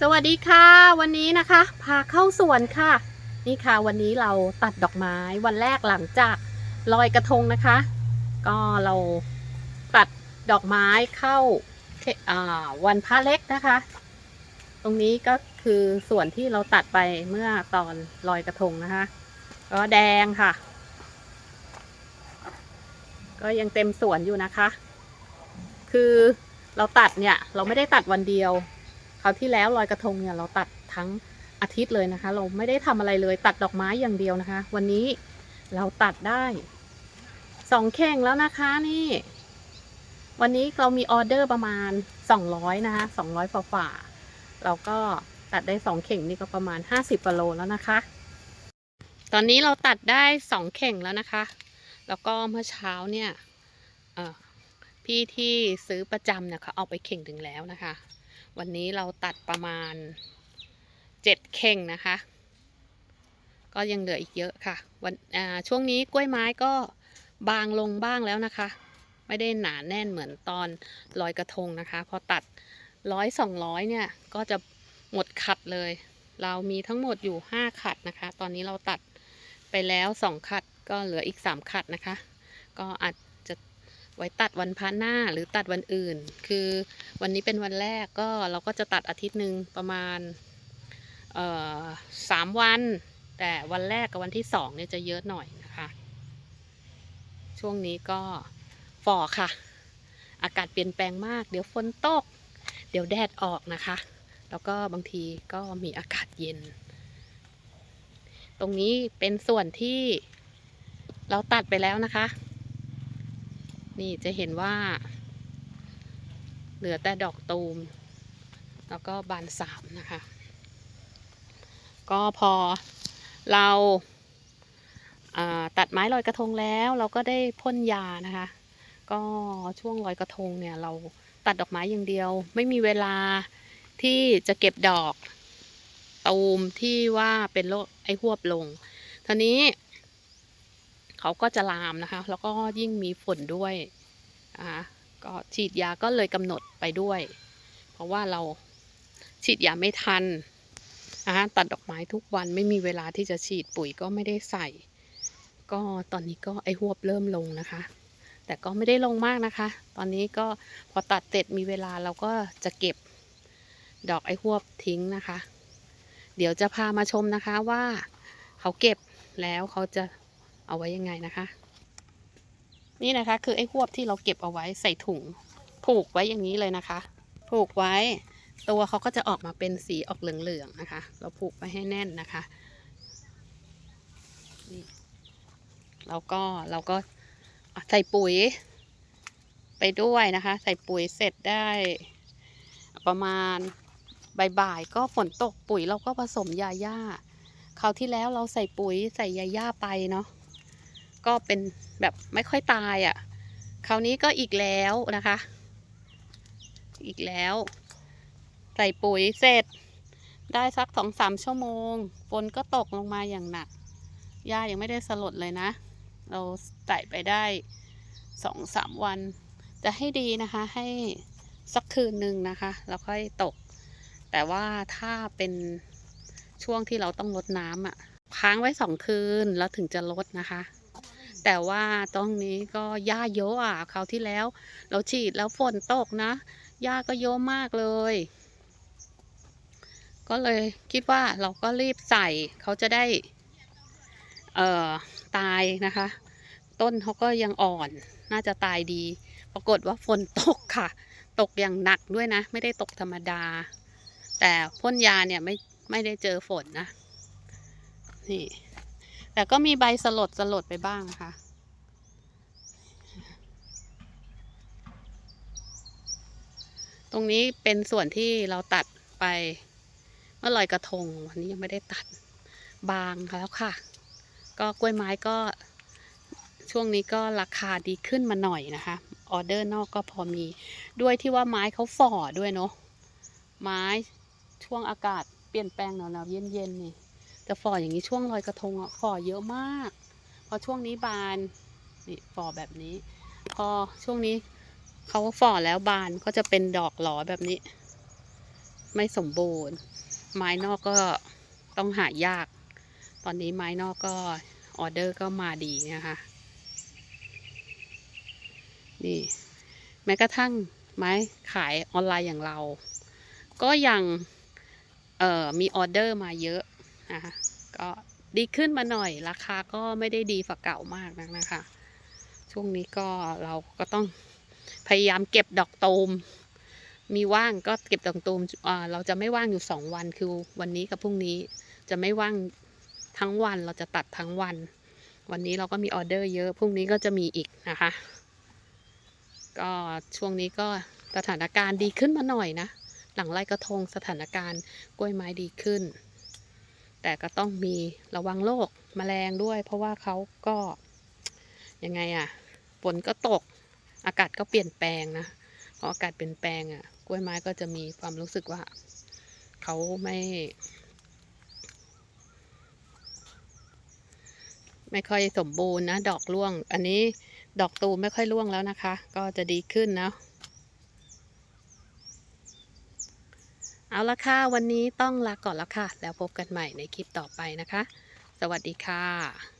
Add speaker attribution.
Speaker 1: สวัสดีค่ะ วันนี้นะคะ พาเข้าสวนค่ะ นี่ค่ะวันนี้เราตัดดอกไม้วันแรกหลังจากลอยกระทงนะคะ ก็เราตัดดอกไม้เข้าาวันพระเล็กนะคะ ตรงนี้ก็คือส่วนที่เราตัดไปเมื่อตอนลอยกระทงนะคะ ก็แดงค่ะ ก็ยังเต็มสวนอยู่นะคะ คือเราตัดเนี่ยเราไม่ได้ตัดวันเดียว คราวที่แล้วลอยกระทงเนี่ยเราตัดทั้งอาทิตย์เลยนะคะ เราไม่ได้ทำอะไรเลยตัดดอกไม้อย่างเดียวนะคะ วันนี้เราตัดได้สองเข่งแล้วนะคะนี่ วันนี้เรามีออเดอร์ประมาณ 200 นะคะ 200ฝ่าฝ่าเราก็ตัดได้สองเข่งนี่ก็ประมาณ 50กิโลแล้วนะคะ ตอนนี้เราตัดได้สองเข่งแล้วนะคะ แล้วก็เมื่อเช้าเนี่ยพี่ที่ซื้อประจำเนี่ยเขาเอาไปเข่งถึงแล้วนะคะ วันนี้เราตัดประมาณเจ็ดเข่งนะคะ ก็ยังเหลืออีกเยอะค่ะ วันช่วงนี้กล้วยไม้ก็บางลงบ้างแล้วนะคะ ไม่ได้หนาแน่นเหมือนตอนลอยกระทงนะคะ พอตัดร้อยสองร้อยเนี่ยก็จะหมดขัดเลย เรามีทั้งหมดอยู่ห้าขัดนะคะ ตอนนี้เราตัดไปแล้วสองขัดก็เหลืออีกสามขัดนะคะ ก็อาจจะไว้ตัดวันพระหน้าหรือตัดวันอื่น คือ วันนี้เป็นวันแรกก็เราก็จะตัดอาทิตย์หนึ่งประมาณสามวัน แต่วันแรกกับวันที่สองเนี่ยจะเยอะหน่อยนะคะ ช่วงนี้ก็ฝ่อค่ะ อากาศเปลี่ยนแปลงมาก เดี๋ยวฝนตก เดี๋ยวแดดออกนะคะ แล้วก็บางทีก็มีอากาศเย็น ตรงนี้เป็นส่วนที่เราตัดไปแล้วนะคะ นี่จะเห็นว่า เหลือแต่ดอกตูม แล้วก็บานสามนะคะ ก็พอเราอ่าตัดไม้ลอยกระทงแล้วเราก็ได้พ่นยานะคะ ก็ช่วงลอยกระทงเนี่ยเราตัดดอกไม้อย่างเดียว ไม่มีเวลาที่จะเก็บดอกตูมที่ว่าเป็นโรคไอ้หวบลงทีนี้ เขาก็จะลามนะคะ แล้วก็ยิ่งมีฝนด้วยนะคะ ก็ฉีดยาก็เลยกำหนดไปด้วย เพราะว่าเราฉีดยาไม่ทันนะคะตัดดอกไม้ทุกวันไม่มีเวลาที่จะฉีดปุ๋ยก็ไม่ได้ใส่ ก็ตอนนี้ก็ไอหวบเริ่มลงนะคะ แต่ก็ไม่ได้ลงมากนะคะ ตอนนี้ก็พอตัดเสร็จมีเวลาเราก็จะเก็บดอกไอหวบทิ้งนะคะ เดี๋ยวจะพามาชมนะคะว่าเขาเก็บแล้วเขาจะเอาไว้ยังไงนะคะ นี่นะคะ คือไอ้หวบที่เราเก็บเอาไว้ใส่ถุง ผูกไว้อย่างนี้เลยนะคะ ผูกไว้ ตัวเขาก็จะออกมาเป็นสีออกเหลืองๆนะคะ เราผูกไว้ให้แน่นนะคะนี่แล้วก็เราก็ใส่ปุ๋ย ไปด้วยนะคะ ใส่ปุ๋ยเสร็จได้ประมาณบ่ายๆก็ฝนตกปุ๋ยเราก็ผสมยาหญ้าคราวที่แล้วเราใส่ปุ๋ยใส่ยาหญ้าไปเนาะ ก็เป็นแบบไม่ค่อยตายอะ่ะ คราวนี้ก็อีกแล้วนะคะ อีกแล้ว ใส่ปุ๋ยเสร็จ ได้สักสองสามชั่วโมงฝนก็ตกลงมาอย่างหนักหญ้ายังไม่ได้สลดเลยนะ เราใส่ไปได้สองสามวัน จะให้ดีนะคะ ให้สักคืนหนึ่งนะคะแล้วค่อยตก แต่ว่าถ้าเป็นช่วงที่เราต้องลดน้ำอะค้างไว้สองคืนแล้วถึงจะลดนะคะ แต่ว่าตรงนี้ก็หญ้าเยอะอะคราวที่แล้ว เราฉีดแล้วฝนตกนะหญ้าก็เยอะมากเลย ก็เลยคิดว่าเราก็รีบใส่เขาจะได้ เอ่อตายนะคะ ต้นเขาก็ยังอ่อนน่าจะตายดี ปรากฏว่าฝนตกค่ะ ตกอย่างหนักด้วยนะ ไม่ได้ตกธรรมดา แต่พ่นยาเนี่ยไม่ไม่ได้เจอฝนนะ นี่ แต่ก็มีใบสลดสลดไปบ้างนะคะ ตรงนี้เป็นส่วนที่เราตัดไปเมื่อลอยกระทง วันนี้ยังไม่ได้ตัดบางแล้วค่ะ ก็กล้วยไม้ก็ช่วงนี้ก็ราคาดีขึ้นมาหน่อยนะคะ ออเดอร์นอกก็พอมีด้วยที่ว่าไม้เขาฝ่อด้วยเนาะไม้ช่วงอากาศเปลี่ยนแปลงหนาวๆเย็นๆนี่ จะฝ่ออย่างนี้ช่วงลอยกระทงอะฝ่อเยอะมาก พอช่วงนี้บานนี่ฝ่อแบบนี้ พอช่วงนี้เขาฝ่อแล้วบานก็จะเป็นดอกหลอแบบนี้ ไม่สมบูรณ์ ไม้นอกก็ต้องหายาก ตอนนี้ไม้นอกก็ออเดอร์ก็มาดีนะคะนี่แม้กระทั่งไม้ขายออนไลน์อย่างเรา ก็ยังมีออเดอร์มาเยอะ นะคะก็ดีขึ้นมาหน่อยราคาก็ไม่ได้ดีฝักเก่ามากนักนะคะ ช่วงนี้ก็เราก็ต้องพยายามเก็บดอกตูม มีว่างก็เก็บดอกตูมเราจะไม่ว่างอยู่สองวันคือวันนี้กับพรุ่งนี้จะไม่ว่างทั้งวันเราจะตัดทั้งวัน วันนี้เราก็มีออเดอร์เยอะพรุ่งนี้ก็จะมีอีกนะคะ ก็ช่วงนี้ก็สถานการณ์ดีขึ้นมาหน่อยนะ หลังไล่กระทงสถานการณ์กล้วยไม้ดีขึ้น แต่ก็ต้องมีระวังโรคแมลงด้วย เพราะว่าเขาก็ยังไงอะฝนก็ตก อากาศก็เปลี่ยนแปลงนะพออากาศเปลี่ยนแปลงอะกล้วยไม้ก็จะมีความรู้สึกว่าเขาไม่ ไม่ค่อยสมบูรณ์นะ ดอกร่วง อันนี้ดอกตูมไม่ค่อยร่วงแล้วนะคะ ก็จะดีขึ้นนะ เอาละค่ะ วันนี้ต้องลาก่อนแล้วค่ะ แล้วพบกันใหม่ในคลิปต่อไปนะคะ สวัสดีค่ะ